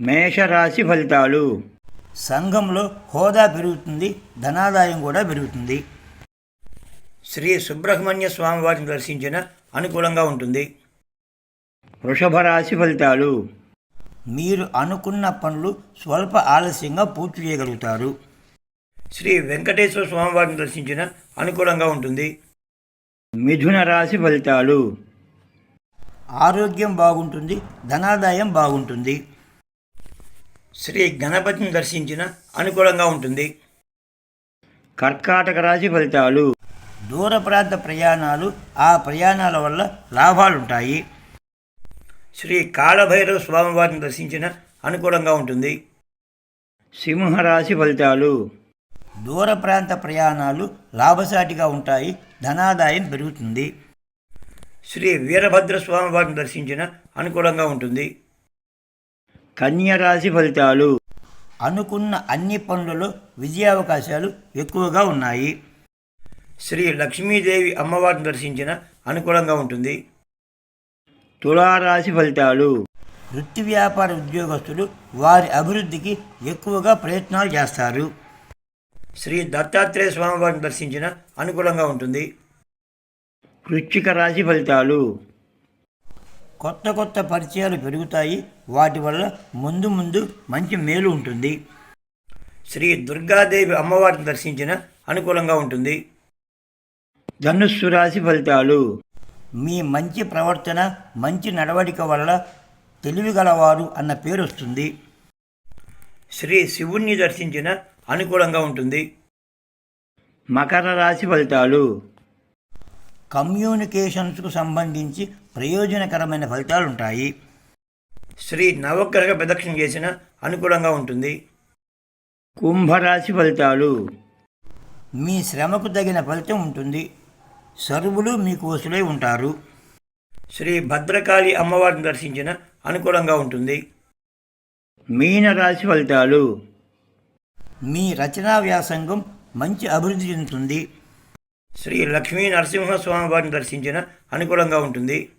మేషరాశి ఫలితాలు. సంఘంలో హోదా పెరుగుతుంది ధనాదాయం కూడా పెరుగుతుంది. శ్రీ సుబ్రహ్మణ్య స్వామి వారిని దర్శించిన అనుకూలంగా ఉంటుంది. వృషభ రాశి ఫలితాలు. మీరు అనుకున్న పనులు స్వల్ప ఆలస్యంగా పూర్తి చేయగలుగుతారు. శ్రీ వెంకటేశ్వర స్వామి వారిని దర్శించిన అనుకూలంగా ఉంటుంది. మిథున రాశి ఫలితాలు. ఆరోగ్యం బాగుంటుంది ధనాదాయం బాగుంటుంది. శ్రీ గణపతిని దర్శించిన అనుకూలంగా ఉంటుంది. కర్కాటక రాశి ఫలితాలు. దూర ప్రాంత ప్రయాణాలు ఆ ప్రయాణాల వల్ల లాభాలుంటాయి. శ్రీ కాళభైరవ స్వామి వారిని దర్శించిన అనుకూలంగా ఉంటుంది. సింహరాశి ఫలితాలు. దూర ప్రాంత ప్రయాణాలు లాభసాటిగా ఉంటాయి ధనాదాయం పెరుగుతుంది. శ్రీ వీరభద్ర స్వామి వారిని దర్శించిన అనుకూలంగా ఉంటుంది. కన్య రాశి ఫలితాలు. అనుకున్న అన్ని పనులలో విజయావకాశాలు ఎక్కువగా ఉన్నాయి. శ్రీ లక్ష్మీదేవి అమ్మవారిని దర్శించిన అనుకూలంగా ఉంటుంది. తులారాశి ఫలితాలు. వృత్తి వ్యాపార ఉద్యోగస్తులు వారి అభివృద్ధికి ఎక్కువగా ప్రయత్నాలు చేస్తారు. శ్రీ దత్తాత్రేయ స్వామివారిని దర్శించిన అనుకూలంగా ఉంటుంది. వృచ్చిక రాశి ఫలితాలు. కొత్త కొత్త పరిచయాలు పెరుగుతాయి. వాటి వల్ల ముందు ముందు మంచి మేలు ఉంటుంది. శ్రీ దుర్గాదేవి అమ్మవారిని దర్శించిన అనుకూలంగా ఉంటుంది. ధనుస్సు రాశి ఫలితాలు. మీ మంచి ప్రవర్తన మంచి నడవడిక వల్ల తెలివిగలవారు అన్న పేరు వస్తుంది. శ్రీ శివుణ్ణి దర్శించిన అనుకూలంగా ఉంటుంది. మకర రాశి ఫలితాలు. కమ్యూనికేషన్స్కు సంబంధించి ప్రయోజనకరమైన ఫలితాలు ఉంటాయి శ్రీ నవగ్రహ ప్రదక్షిణ చేసిన అనుకూలంగా ఉంటుంది. కుంభరాశి ఫలితాలు. మీ శ్రమకు తగిన ఫలితం ఉంటుంది. సరువులు మీకు వసులై ఉంటారు. శ్రీ భద్రకాళి అమ్మవారిని దర్శించిన అనుకూలంగా ఉంటుంది. మీన రాశి ఫలితాలు. మీ రచనా వ్యాసంగం మంచి అభివృద్ధి చెందుతుంది. శ్రీ లక్ష్మీ నరసింహస్వామి వారిని దర్శించిన అనుకూలంగా ఉంటుంది.